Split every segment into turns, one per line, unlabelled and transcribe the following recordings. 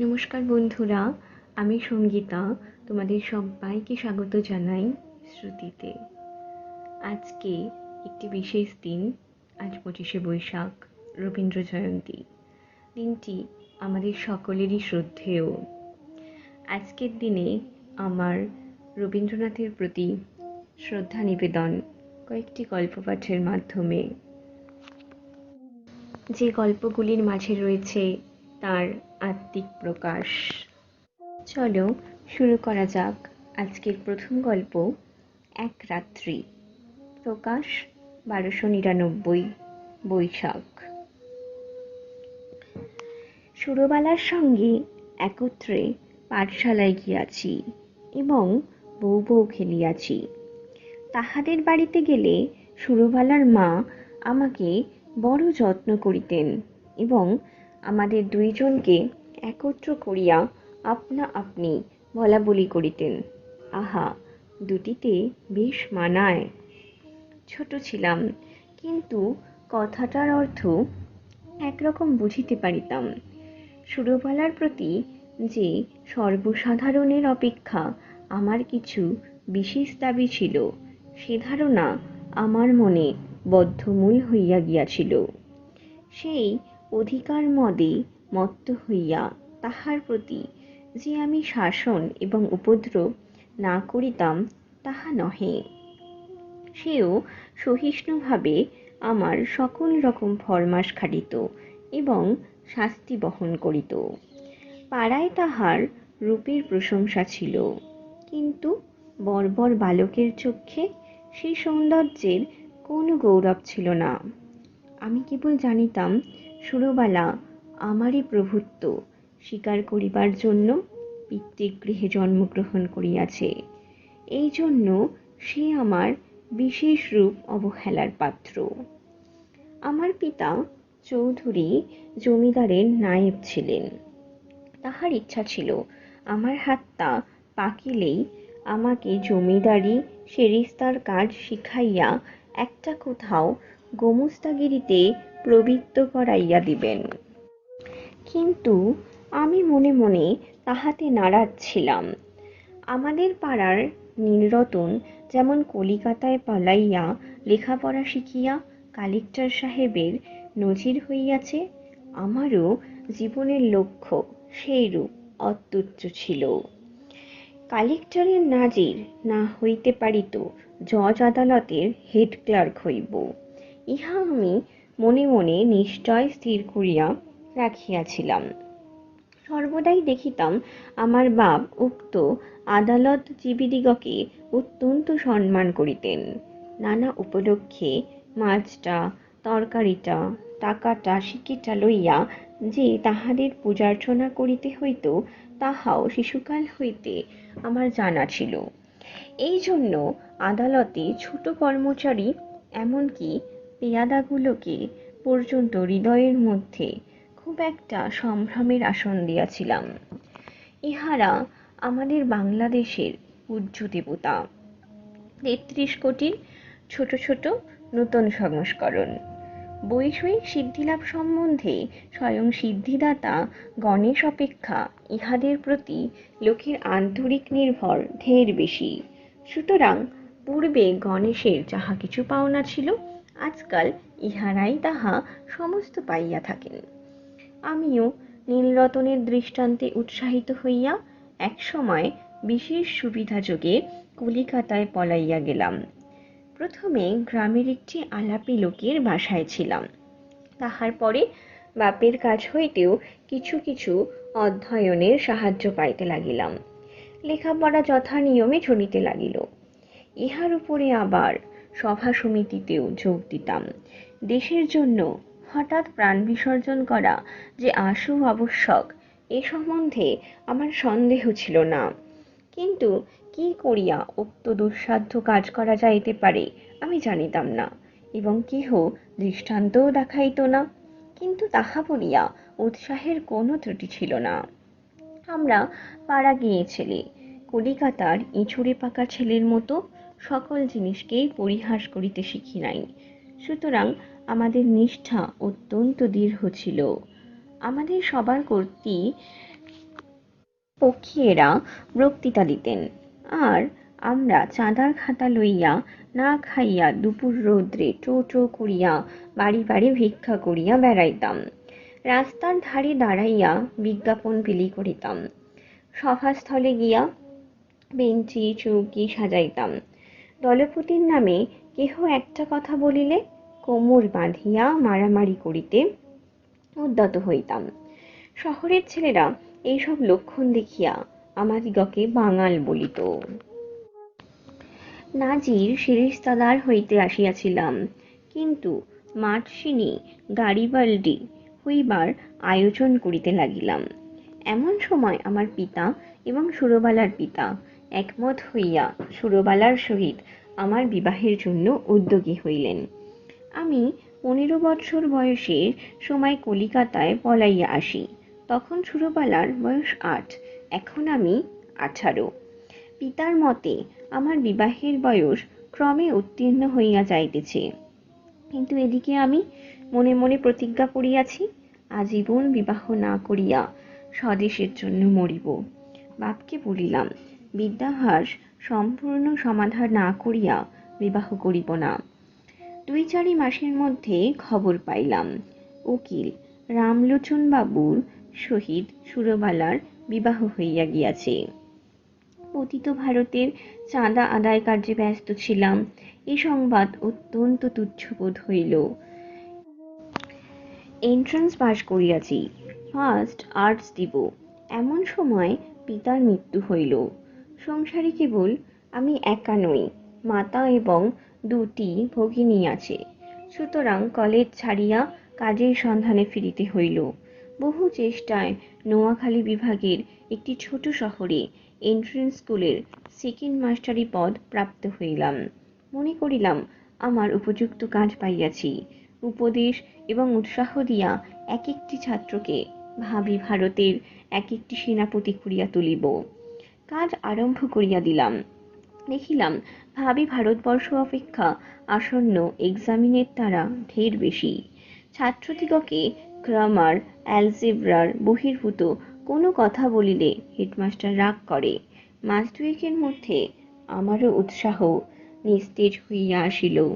নমস্কার বন্ধুরা, আমি সঙ্গীতা, তোমাদের সবাইকে স্বাগত জানাই শ্রুতিতে। আজকে একটি বিশেষ দিন, আজ পঁচিশে বৈশাখ, রবীন্দ্র জয়ন্তী। দিনটি আমাদের সকলেরই শ্রদ্ধেয়। আজকের দিনে আমার রবীন্দ্রনাথের প্রতি শ্রদ্ধা নিবেদন কয়েকটি গল্প পাঠের মাধ্যমে। যে গল্পগুলির মাঝে রয়েছে তার আত্মিক প্রকাশ। চলো শুরু করা যাক আজকের প্রথম গল্প, এক রাত্রি। প্রকাশ বারোশো নিরানব্বই, বৈশাখ। সুরবালার সঙ্গে একত্রে পাঠশালায় গিয়াছি এবং বউ বউ খেলিয়াছি। তাহাদের বাড়িতে গেলে সুরবালার মা আমাকে বড় যত্ন করিতেন এবং আমাদের দুইজনকে একত্র করিয়া আপনা আপনি বলা বলি করিতেন। আহা, দুটিতে বেশ মানায়। ছোট ছিলাম, কিন্তু কথাটার অর্থ একরকম বুঝিতে পারিতাম। সুরবালার প্রতি যে সর্বসাধারণের অপেক্ষা, আমার কিছু বিশেষ দাবি ছিল, সে ধারণা আমার মনে বদ্ধমূল হইয়া গিয়াছিল। সেই অধিকার মদে মত্ত হইয়া তাহার প্রতি যে আমি শাসন এবং উপদ্রব না করিতাম, তাহা নহে। সেও সহিষ্ণুভাবে আমার সকল রকম ফরমাস খাটিত এবং শাস্তি বহন করিত। পাড়ায় তাহার রূপের প্রশংসা ছিল। কিন্তু বর্বর বালকের চক্ষে সেই সৌন্দর্যের কোনো গৌরব ছিল না। আমি কেবল জানিতাম সুরবালা আমারই প্রভুত্ব স্বীকার করিবার জন্য পিতৃগৃহে জন্মগ্রহণ করিয়াছে। এই জন্য সে আমার বিশেষ রূপ অবহেলার পাত্র। আমার পিতা চৌধুরী জমিদারের নায়েব ছিলেন। তাহার ইচ্ছা ছিল, আমার হাতটা পাকিলেই আমাকে জমিদারি সেরিস্তার কাজ শিখাইয়া একটা কোথাও গোমস্তাগিরিতে প্রবৃত্ত করাইয়া দিবেন। কিন্তু আমি মনে মনে তাহাতে নারাজ ছিলাম। আমাদের পাড়ার নীলরতন যেমন কলিকাতায় পালাইয়া লেখাপড়া শিখিয়া কালেক্টর সাহেবের নজির হইয়াছে, আমারও জীবনের লক্ষ্য সেইরূপ অত্যুচ্চ ছিল। কালেক্টরের নাজির না হইতে পারিত জজ আদালতের হেড ক্লার্ক হইব। ইহা আমি মনে মনে নিশ্চয় স্থির করিয়া রাখিয়াছিলাম। সর্বদাই দেখিতাম আমার বাপ উক্ত আদালত আদালতজীবীদিগকে অত্যন্ত সম্মান করিতেন। নানা উপলক্ষে মাছটা, তরকারিটা, টাকাটা সিকিটা লইয়া যে তাহাদের পূজার্চনা করিতে হইত, তাহাও শিশুকাল হইতে আমার জানা ছিল। এই জন্য আদালতে ছোট কর্মচারী, এমনকি পেয়াদাগুলোকে পর্যন্ত হৃদয়ের মধ্যে খুব একটা সম্ভ্রমের আসন দিয়াছিলাম। ইহারা আমাদের বাংলাদেশের পূজ্য দেবতা। তেত্রিশ কোটির ছোট ছোট নূতন সংস্করণ। বৈষয়িক সিদ্ধিলাভ সম্বন্ধে স্বয়ং সিদ্ধিদাতা গণেশ অপেক্ষা ইহাদের প্রতি লোকের আন্তরিক নির্ভর ঢের বেশি। সুতরাং পূর্বে গণেশের যাহা কিছু পাওনা ছিল আজকাল ইহারাই তাহা সমস্ত পাইয়া থাকেন। আমিও নীলরতনের দৃষ্টান্তে উৎসাহিত হইয়া একসময় বিশেষ সুবিধাযোগে কলিকাতায় পলাইয়া গেলাম। প্রথমে গ্রামের একটি আলাপি লোকের বাসায় ছিলাম। তাহার পরে বাপের কাছ হইতেও কিছু কিছু অধ্যয়নের সাহায্য পাইতে লাগিলাম। লেখাপড়া যথা নিয়মে চলিতে লাগিল। ইহার উপরে আবার সভা সমিতিতেও যোগ দিতাম। দেশের জন্য হঠাৎ প্রাণ বিসর্জন করা যে আশু আবশ্যক, এ সম্বন্ধে আমার সন্দেহ ছিল না। কিন্তু কি করিয়া উক্ত দুঃসাধ্য কাজ করা যাইতে পারে, আমি জানিতাম না এবং কেহ দৃষ্টান্তও দেখাইত না। কিন্তু তাহা বলিয়া উৎসাহের কোনো ত্রুটি ছিল না। আমরা পাড়া গিয়ে ছেলে কলিকাতার ইঁচুড়ে পাকা ছেলের মতো সকল জিনিসকেই পরিহাস করিতে শিখি নাই। সুতরাং আমাদের নিষ্ঠা অত্যন্ত দৃঢ় ছিল। আমাদের সবার কর্তৃ পক্ষীয়েরা বক্তৃতা দিতেন। আর আমরা চাঁদার খাতা লইয়া না খাইয়া দুপুর রৌদ্রে টো টো করিয়া বাড়ি বাড়ি ভিক্ষা করিয়া বেড়াইতাম। রাস্তার ধারে দাঁড়াইয়া বিজ্ঞাপন বিলি করিতাম। সভাস্থলে গিয়া বেঞ্চি, চৌকি সাজাইতাম। দলপতির নামে কেহ একটা কথা বলিলে কোমর বাঁধিয়া মারামারি করিতে উদ্যত হইতাম। শহরের ছেলেরা এইসব লক্ষণ দেখিয়া আমাদিগকে বাঙাল বলিত। নাজির শিরিস্তাদার হইতে আসিয়াছিলাম, কিন্তু মাঠসিনী গাড়িবাল্ডি হইবার আয়োজন করিতে লাগিলাম। এমন সময় আমার পিতা এবং সুরবালার পিতা একমত হইয়া সুরবালার সহিত আমার বিবাহের জন্য উদ্যোগী হইলেন। আমি পনেরো বৎসর বয়সের সময় কলিকাতায় পলাইয়া আসি। তখন সুরবালার বয়স আট, এখন আমি আঠারো। পিতার মতে আমার বিবাহের বয়স ক্রমে উত্তীর্ণ হইয়া যাইতেছে। কিন্তু এদিকে আমি মনে মনে প্রতিজ্ঞা করিয়াছি, আজীবন বিবাহ না করিয়া স্বদেশের জন্য মরিব। বাপকে বলিলাম বিদ্যাভাস সম্পূর্ণ সমাধান না করিয়া বিবাহ করিব না। দুই চারি মাসের মধ্যে খবর পাইলাম। উকিল রামলোচন বাবুর সহিত সুরবালার বিবাহ হইয়া গিয়াছে। পতিত ভারতের চাঁদা আদায় কার্যে ব্যস্ত ছিলাম। এ সংবাদ অত্যন্ত তুচ্ছবোধ হইল। এন্ট্রান্স পাশ করিয়াছি। ফার্স্ট আর্টস দিব। এমন সময় পিতার মৃত্যু হইল। সংসারে কেবল আমি একা নই, মাতা এবং দুটি ভগিনী আছে। সুতরাং কলেজ ছাড়িয়া কাজের সন্ধানে ফিরিতে হইল। বহু চেষ্টায় নোয়াখালী বিভাগের একটি ছোট শহরে এন্ট্রেন্স স্কুলের সেকেন্ড মাস্টারি পদ প্রাপ্ত হইলাম। মনে করিলাম, আমার উপযুক্ত কাজ পাইয়াছি। উপদেশ এবং উৎসাহ দিয়া এক একটি ছাত্রকে ভাবি ভারতের এক একটি সেনাপতি করিয়া তুলিব। কাজ আরম্ভ করিয়া দিলাম। দেখিলাম, ভাবি ভারতবর্ষ অপেক্ষা আসন্ন এক্সামিনের তারা ঢের বেশি। ছাত্রদিগকে গ্রামার অ্যালজেব্রার বহির্ভূত কোনো কথা বলিলে হেডমাস্টার রাগ করে। মাস দুয়েকের মধ্যে আমারও উৎসাহ নিস্তেজ হইয়া আসিল।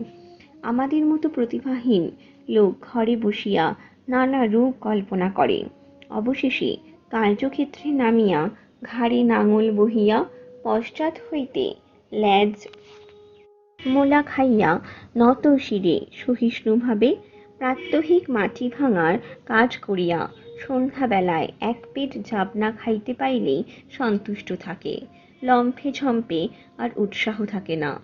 আমাদের মতো প্রতিভাহীন লোক ঘরে বসিয়া নানা রূপ কল্পনা করে। অবশেষে কার্যক্ষেত্রে নামিয়া ঘাড়ে নাঙল বহিয়া পশ্চাৎ হইতে ল্যাজ মোলা খাইয়া নত শিরে সহিষ্ণুভাবে প্রাত্যহিক মাটি ভাঙার কাজ করিয়া সন্ধ্যাবেলায় এক পেট জাবনা খাইতে পাইলেই সন্তুষ্ট থাকে। লম্ফে ঝম্পে আর উৎসাহ থাকে না।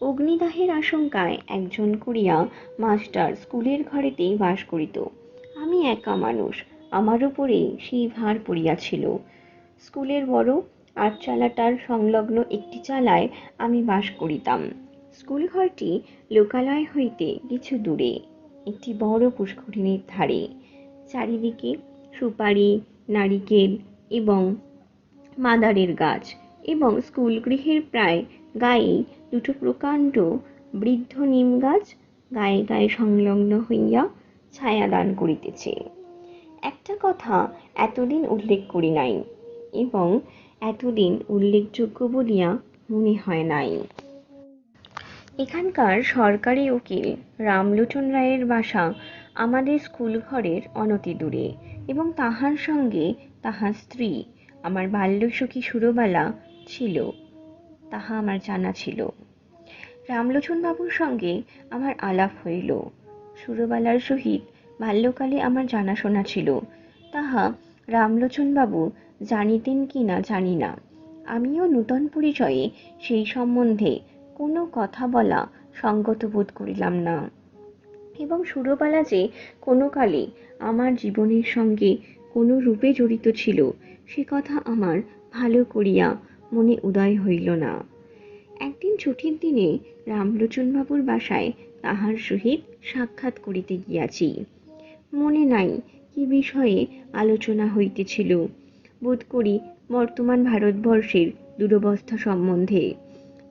অগ্নিদাহের আশঙ্কায় একজন করিয়া মাস্টার স্কুলের ঘরেতেই বাস করিত। আমি একা মানুষ, আমার উপরেই সেই ভার পড়িয়াছিল। স্কুলের বড় আটচালাটার সংলগ্ন একটি চালায় আমি বাস করিতাম। স্কুল ঘরটি লোকালয় হইতে কিছু দূরে, একটি বড় পুষ্করিণীর ধারে। চারিদিকে সুপারি, নারিকেল এবং মাদারের গাছ এবং স্কুল গৃহের প্রায় গায়ে দুটো প্রকাণ্ড বৃদ্ধ নিম গাছ গায়ে গায়ে সংলগ্ন হইয়া ছায়া দান করিতেছে। একটা কথা এতদিন উল্লেখ করি নাই। এবং এতদিন উল্লেখযোগ্য বলিয়া মনে হয় নাই। এখানকার সরকারি উকিল রামলোচন রায়ের বাসা আমাদের স্কুল ঘরের অনতি দূরে এবং তাহার সঙ্গে তাহার স্ত্রী, আমার বাল্যসখী সুরবালা ছিল, তাহা আমার জানা ছিল। রামলোচন বাবুর সঙ্গে আমার আলাপ হইল। সুরবালার সহিত বাল্যকালে আমার জানাশোনা ছিল। তাহা রামলোচন বাবু জানিতেন কি না জানি না। আমিও নূতন পরিচয়ে সেই সম্বন্ধে কোনো কথা বলা সঙ্গত বোধ করিলাম না। এবং সুরবালা যে কোনো কালে আমার জীবনের সঙ্গে কোনো রূপে জড়িত ছিল, সে কথা আমার ভালো করিয়া মনে উদয় হইল না। একদিন ছুটির দিনে রামলোচনবাবুর বাসায় তাহার সহিত সাক্ষাৎ করিতে গিয়াছি। মনে নাই কি বিষয়ে আলোচনা হইতেছিল। বোধ করি বর্তমান ভারতবর্ষের দুরবস্থা সম্বন্ধে।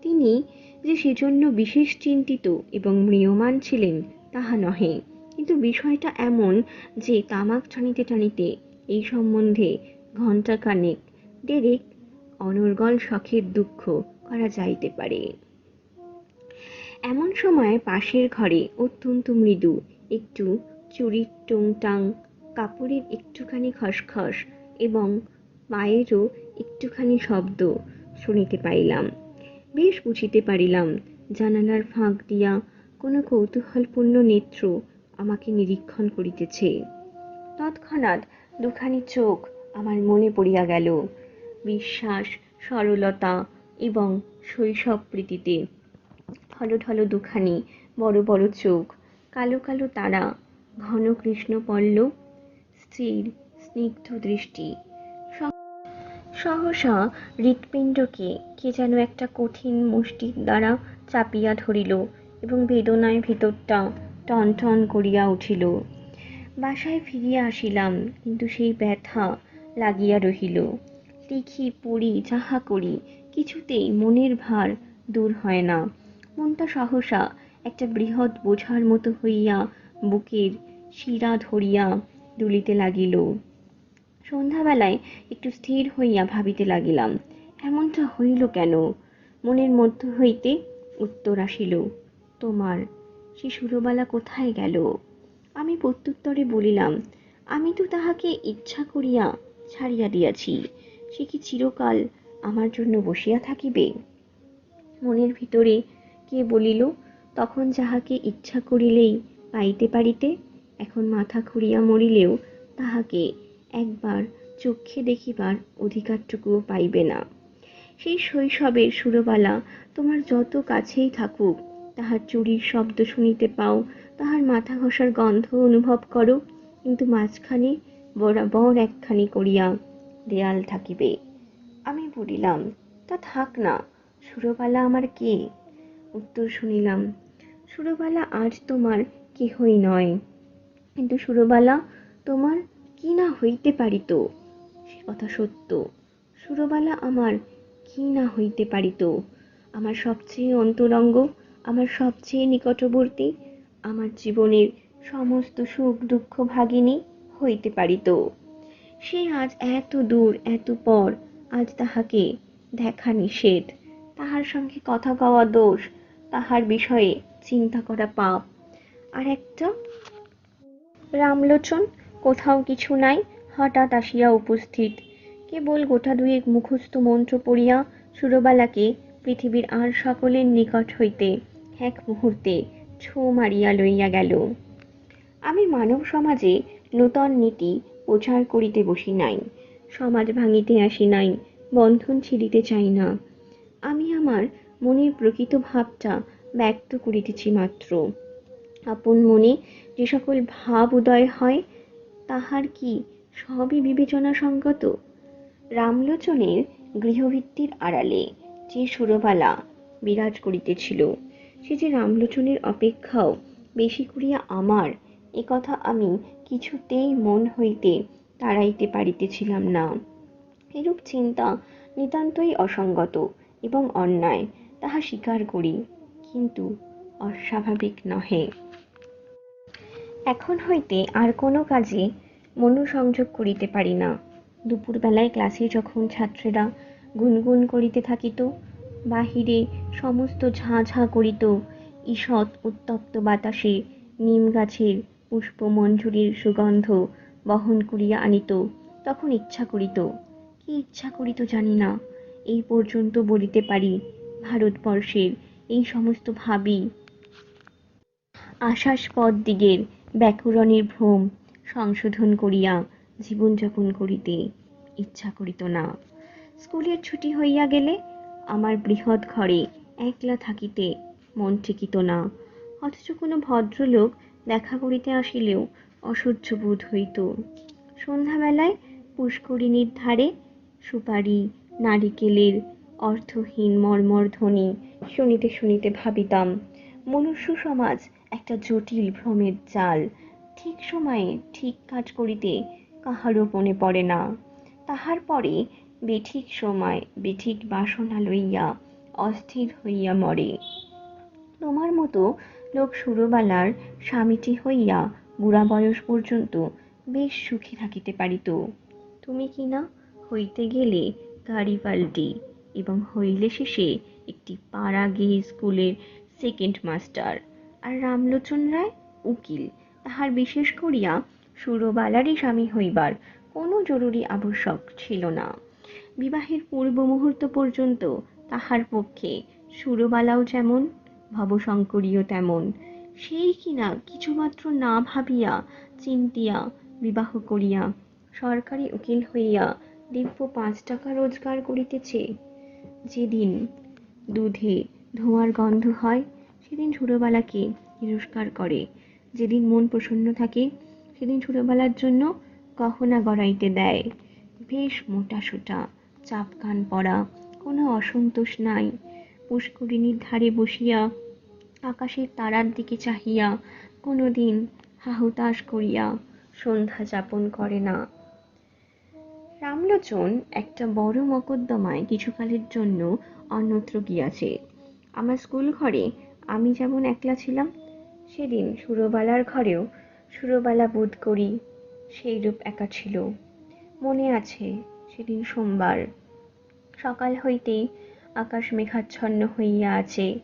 তিনি যে সেজন্য বিশেষ চিন্তিত এবং ম্রিয়মান ছিলেন তাহা নহে। কিন্তু বিষয়টা এমন যে তামাক টানিতে টানিতে এই সম্বন্ধে ঘণ্টাখানেক ডেরেক অনর্গল শখের দুঃখ করা যাইতে পারে। এমন সময় পাশের ঘরে অত্যন্ত মৃদু একটু চুরির টুংটাং, কাপড়ের একটুখানি খসখস এবং পায়েরও একটুখানি শব্দ শুনিতে পাইলাম। বেশ বুঝিতে পারিলাম, জানালার ফাঁক দিয়া কোনো কৌতূহলপূর্ণ নেত্র আমাকে নিরীক্ষণ করিতেছে। তৎক্ষণাৎ দুখানি চোখ আমার মনে পড়িয়া গেল, বিশ্বাস, সরলতা এবং শৈশব প্রীতিতে ঠলো ঠলো দুখানি বড় বড় চোখ, কালো কালো তারা, ঘন কৃষ্ণ পল্লব স্থির, স্নিগ্ধ দৃষ্টি। সহসা হৃৎপিণ্ডকে কে যেন একটা কঠিন মুষ্টির দ্বারা চাপিয়া ধরিল এবং বেদনায় ভিতরটা টন টন করিয়া উঠিল। বাসায় ফিরিয়া আসিলাম, কিন্তু সেই ব্যথা লাগিয়া রহিল। লিখি পড়ি, যাহা করি, কিছুতেই মনের ভার দূর হয় না। মনটা সহসা একটা বৃহৎ বোঝার মতো হইয়া বুকের শিরা ধরিয়া দুলিতে লাগিল। সন্ধ্যাবেলায় একটু স্থির হইয়া ভাবিতে লাগিলাম, এমনটা হইল কেন? মনের মধ্য হইতে উত্তর আসিল, তোমার সে সুরবালা কোথায় গেল? আমি প্রত্যুত্তরে বলিলাম, আমি তো তাহাকে ইচ্ছা করিয়া ছাড়িয়া দিয়াছি, সে কি চিরকাল আমার জন্য বসিয়া থাকিবে? মনের ভিতরে কে বলিল, তখন যাহাকে ইচ্ছা করিলেই পাইতে পারিতে, এখন মাথা খুঁড়িয়া মরিলেও তাহাকে একবার চক্ষে দেখিবার অধিকারটুকুও পাইবে না। সেই শৈশবের সুরবালা তোমার যত কাছেই থাকুক, তাহার চুরির শব্দ শুনিতে পাও, তাহার মাথা ঘষার গন্ধ অনুভব করো, কিন্তু মাঝখানে বরাবর একখানি করিয়া দেয়াল থাকিবে। আমি বলিলাম, তা থাক না, সুরবালা আমার কে? উত্তর শুনিলাম, সুরবালা আজ তোমার কেহই নয়। কিন্তু সুরবালা তোমার কি না হইতে পারিত? সে কথা সত্য। সুরবালা আমার কি না হইতে পারিত? আমার সবচেয়ে অন্তরঙ্গ, আমার সবচেয়ে নিকটবর্তী, আমার জীবনের সমস্ত সুখ দুঃখ ভাগিনী হইতে পারিত। সে আজ এত দূর, এত পর, আজ তাহাকে দেখা নিষেধ। তাহার সঙ্গে কথা কওয়া দোষ, তাহার বিষয়ে চিন্তা করা পাপ। আর একটা রামলোচন কোথাও কিছু নাই, হঠাৎ আসিয়া উপস্থিত। কেবল গোটা দুয়েক মুখস্থ মন্ত্র পড়িয়া সুরবালাকে পৃথিবীর আর সকলের নিকট হইতে এক মুহূর্তে ছো মারিয়া লইয়া গেল। আমি মানব সমাজে নূতন নীতি প্রচার করিতে বসি নাই, সমাজ ভাঙিতে আসি নাই, বন্ধন ছিঁড়িতে চাই না। আমি আমার মনের প্রকৃত ভাবটা ব্যক্ত করিতেছি মাত্র। আপন মনে যে সকল ভাব উদয় হয় তাহার কি সবই বিবেচনা সঙ্গত রামলোচনের গৃহভিত্তির আড়ালে যে সুরবালা বিরাজ করিতেছিল, সে যে রামলোচনের অপেক্ষাও বেশি করিয়া আমার, এ কথা আমি কিছুতেই মন হইতে তাড়াইতে পারিতেছিলাম না। এরূপ চিন্তা নিতান্তই অসঙ্গত এবং অন্যায়, তাহা স্বীকার করি, কিন্তু অস্বাভাবিক নহে। এখন হইতে আর কোনো কাজে মনোসংযোগ করিতে পারি না। দুপুরবেলায় ক্লাসে যখন ছাত্রেরা গুনগুন করিতে থাকিত, বাহিরে সমস্ত ঝাঁ ঝাঁ করিত, ঈষৎ উত্তপ্ত বাতাসে নিম গাছের পুষ্পমঞ্জুরির সুগন্ধ বহন করিয়া আনিত, তখন ইচ্ছা করিত, কি ইচ্ছা করিত জানি না, এই পর্যন্ত বলিতে পারি ভারতবর্ষের এই সমস্ত ভাবি আশাস্পদ দিগের ব্যাকরণের ভ্রম সংশোধন করিয়া জীবনযাপন করিতে ইচ্ছা করিত না। স্কুলের ছুটি হইয়া গেলে আমার বৃহৎ ঘরে একলা থাকিতে মন ঠেকিত না। অথচ কোনো ভদ্রলোক দেখা করিতে আসিলেও অসহ্য বোধ হইত। সন্ধ্যাবেলায় পুষ্করিণীর ধারে সুপারি, নারিকেলের অর্থহীন মর্মর ধ্বনি শুনিতে শুনিতে ভাবিতাম, মনুষ্য সমাজ একটা জটিল ভ্রমের জাল। ঠিক সময়ে ঠিক কাজ করিতে কাহারও মনে পড়ে না। তাহার পরে বেঠিক সময়, বেঠিক বাসনা লইয়া অস্থির হইয়া মরে। তোমার মতো লোক সুরবালার স্বামীটি হইয়া বুড়া বয়স পর্যন্ত বেশ সুখী থাকিতে পারিত। তুমি কি না হইতে গেলে গাড়ি পাল্টি এবং হইলে শেষে একটি পাড়া গিয়ে স্কুলের সেকেন্ড মাস্টার আর রামলোচন রায় উকিল। তাহার বিশেষ করিয়া সুরবালারই স্বামী হইবার কোনো জরুরি আবশ্যক ছিল না। বিবাহের পূর্ব মুহূর্ত পর্যন্ত তাহার পক্ষে সুরবালাও যেমন, ভবশঙ্করীও তেমন। সেই কিনা কিছুমাত্র না ভাবিয়া, চিন্তিয়া বিবাহ করিয়া সরকারি উকিল হইয়া দিব্য পাঁচ টাকা রোজগার করিতেছে। যেদিন দুধে ধোঁয়ার গন্ধ হয় সেদিন সুরবালাকে তিরস্কার করে? যেদিন মন প্রসন্ন থাকে, সেদিন ছোটোবেলার জন্য গহনা গড়াইতে দেয়। বেশ মোটা সোটা, চাপ কান পড়া কোনো অসন্তোষ নাই। পুষ্করিণীর ধারে বসিয়া, আকাশের তারার দিকে চাহিয়া কোনো দিন হাহুতাশ করিয়া সন্ধ্যা যাপন করে না। রামলোচন একটা বড় মকদ্দমায় কিছুকালের জন্য অন্যত্র গিয়াছে। আমার স্কুল ঘরে আমি যেমন একলা ছিলাম, সেদিন সুরবালার ঘরেও সুরবালা বোধ করি সেইরূপ একা ছিল। মনে আছে সেদিন সোমবার। সকাল হইতেই আকাশ মেঘাচ্ছন্ন হইয়া আছে।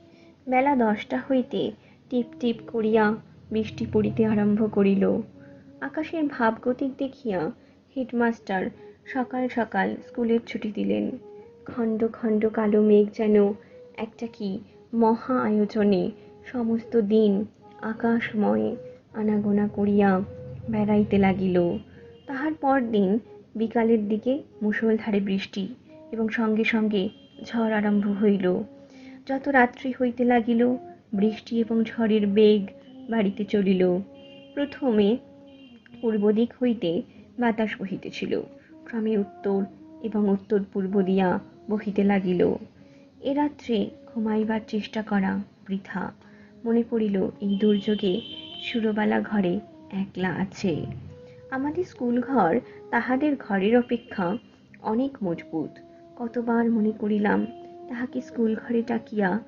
বেলা দশটা হইতে টিপ টিপ করিয়া বৃষ্টি পড়িতে আরম্ভ করিল। আকাশের ভাবগতিক দেখিয়া হেডমাস্টার সকাল সকাল স্কুলের ছুটি দিলেন। খণ্ড খণ্ড কালো মেঘ যেন একটা কি মহা আয়োজনে সমস্ত দিন আকাশময় আনাগোনা করিয়া বেড়াইতে লাগিল। তাহার পর দিন বিকালের দিকে মুষলধারে বৃষ্টি এবং সঙ্গে সঙ্গে ঝড় আরম্ভ হইল। যত রাত্রি হইতে লাগিল, বৃষ্টি এবং ঝড়ের বেগ বাড়িতে চলিল। প্রথমে পূর্ব দিক হইতে বাতাস বহিতেছিল, ক্রমে উত্তর এবং উত্তর পূর্ব দিয়া বহিতে লাগিল। এ রাত্রে ঘুমাইবার চেষ্টা করা বৃথা। মনে পড়িল, এই দুর্যোগে সুরবালা ঘরে একলা আছে। আমাদের স্কুল ঘর তাহাদের ঘরের অপেক্ষা অনেক মজবুত। কতবার মনে করিলাম, তাহাকে স্কুল ঘরে ডাকিয়া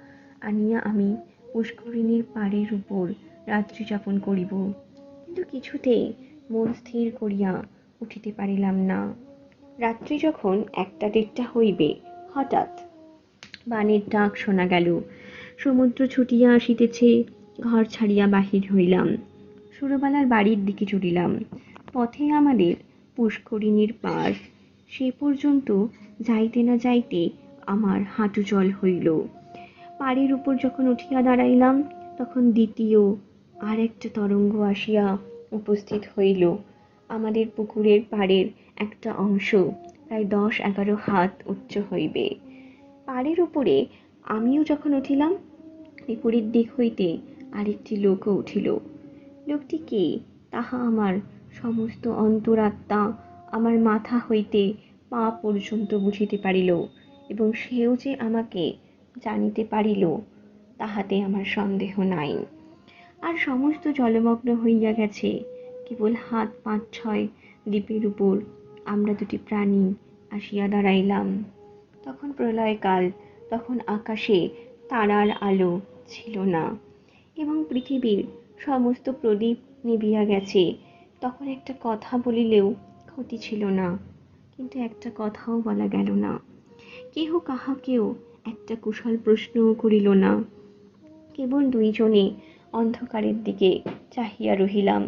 আনিয়া আমি পুষ্করিণীর পাড়ের উপর রাত্রি যাপন করিব। কিন্তু কিছুতেই মন স্থির করিয়া উঠিতে পারিলাম না। রাত্রি যখন একটা দেড়টা হইবে, হঠাৎ বানের ডাক শোনা গেল। সমুদ্র ছুটিয়া আসিতেছে, ঘর ছাড়িয়া বাহির হইলাম। সুরবালার বাড়ির দিকে চলিলাম। পথে আমাদের পুষ্করিণীর পার। সে পর্যন্ত যাইতে না যাইতে আমার হাঁটু জল হইল। পাড়ের উপর যখন উঠিয়া দাঁড়াইলাম, তখন দ্বিতীয় আর একটা তরঙ্গ আসিয়া উপস্থিত হইল। আমাদের পুকুরের পাড়ের একটা অংশ, প্রায় দশ এগারো হাত উচ্চ হইবে। পাড়ের উপরে আমিও যখন উঠিলাম, বিপরীত দিক হইতে আরেকটি লোকও উঠিল। লোকটি কে? তাহা আমার সমস্ত অন্তরাত্মা আমার মাথা হইতে পা পর্যন্ত বুঝিতে পারিল এবং সেও যে আমাকে জানিতে পারিল, তাহাতে আমার সন্দেহ নাই। আর সমস্ত জলমগ্ন হইয়া গেছে। কেবল হাত পাঁচ ছয় দ্বীপের উপর আমরা দুটি প্রাণী আসিয়া দাঁড়াইলাম। তখন প্রলয়কাল, তখন আকাশে তারার আলো ছিল না এবং পৃথিবীর সমস্ত প্রদীপ নিবিয়া গেছে। তখন একটা কথা বলিলেও ক্ষতি ছিল না, কিন্তু একটা কথাও বলা গেল না। কেহ কাহাকেও একটা কুশল প্রশ্নও করিল না। কেবল দুইজনে অন্ধকারের দিকে চাহিয়া রহিলাম।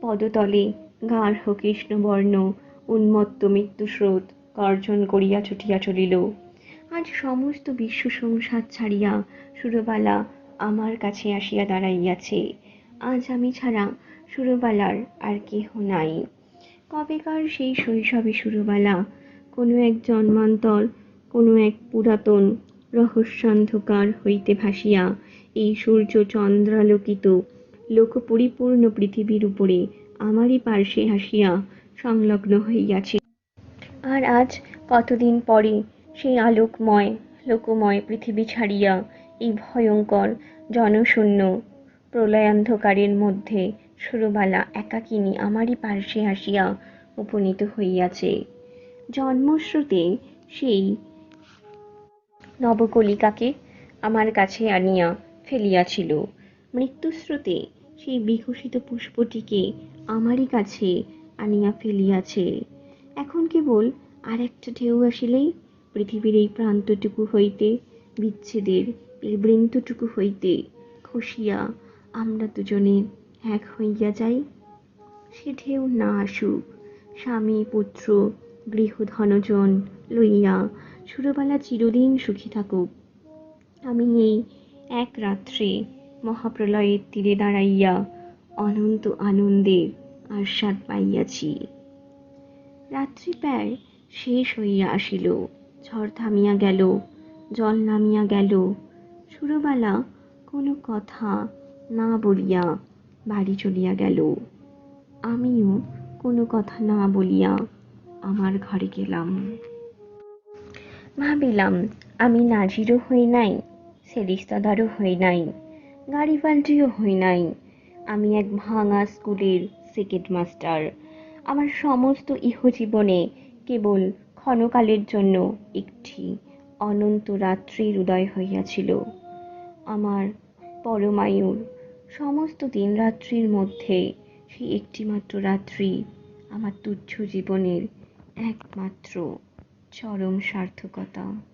পদতলে গাঢ় কৃষ্ণবর্ণ, উন্মত্ত মৃত্যুস্রোত গর্জন করিয়া ছুটিয়া চলিল। আজ সমস্ত বিশ্ব সংসার ছাড়িয়া সুরবালা আমার কাছে আসিয়া দাঁড়াইয়াছে। আজ আমি ছাড়া সুরবালার আর কেহ নাই। কবেকার সেই শৈশবে সুরবালা, কোনো এক জন্মান্তর, কোনো এক পুরাতন রহস্যান্ধকার হইতে ভাসিয়া এই সূর্য চন্দ্রালোকিত, লোকপরিপূর্ণ পৃথিবীর উপরে আমারই পার্শ্বে হাসিয়া সংলগ্ন হইয়াছে। আর আজ কতদিন পরে সেই আলোকময় লোকময় পৃথিবী ছাড়িয়া এই ভয়ঙ্কর জনশূন্য প্রলয়ান্ধকারের মধ্যে সুরবালা একাকিনী আমারই পার্শ্বে আসিয়া উপনীত হইয়াছে। জন্মশ্রুতে সেই নবকলিকাকে আমার কাছে আনিয়া ফেলিয়াছিল। মৃত্যুস্রোতে সেই বিকশিত পুষ্পটিকে আমারই কাছে আনিয়া ফেলিয়াছে। এখন কেবল আর একটা ঢেউ আসিলেই পৃথিবীর এই প্রান্তটুকু হইতে, বিচ্ছেদের এই বৃন্তটুকু হইতে খসিয়া আমরা দুজনে এক হইয়া যাই। সে ঢেউ না আসুক, স্বামী, পুত্র, গৃহ ধনজন লইয়া সুরবালা চিরদিন সুখী থাকুক। আমি এই এক রাত্রে মহাপ্রলয়ের তীরে দাঁড়াইয়া অনন্ত আনন্দের আস্বাদ পাইয়াছি। রাত্রি প্রায় শেষ হইয়া আসিল। ঝড় থামিয়া গেল, জল নামিয়া গেল। সুরবালা কোনো কথা না বলিয়া বাড়ি চলিয়া গেল। আমিও কোনো কথা না বলিয়া আমার ঘরে গেলাম। ভাবিলাম, আমি নাজিরও হই নাই সেরিস্তাদারও হই নাই গাড়ি পাল্টিও হই নাই। আমি এক ভাঙা স্কুলের সেকেন্ড মাস্টার আমার সমস্ত ইহজীবনে কেবল ক্ষণকালের জন্য একটি অনন্ত রাত্রির উদয় হইয়াছিল। আমার পরমায়ুর সমস্ত দিন রাত্রির মধ্যে সেই একটিমাত্র রাত্রি আমার তুচ্ছ জীবনের একমাত্র চরম সার্থকতা।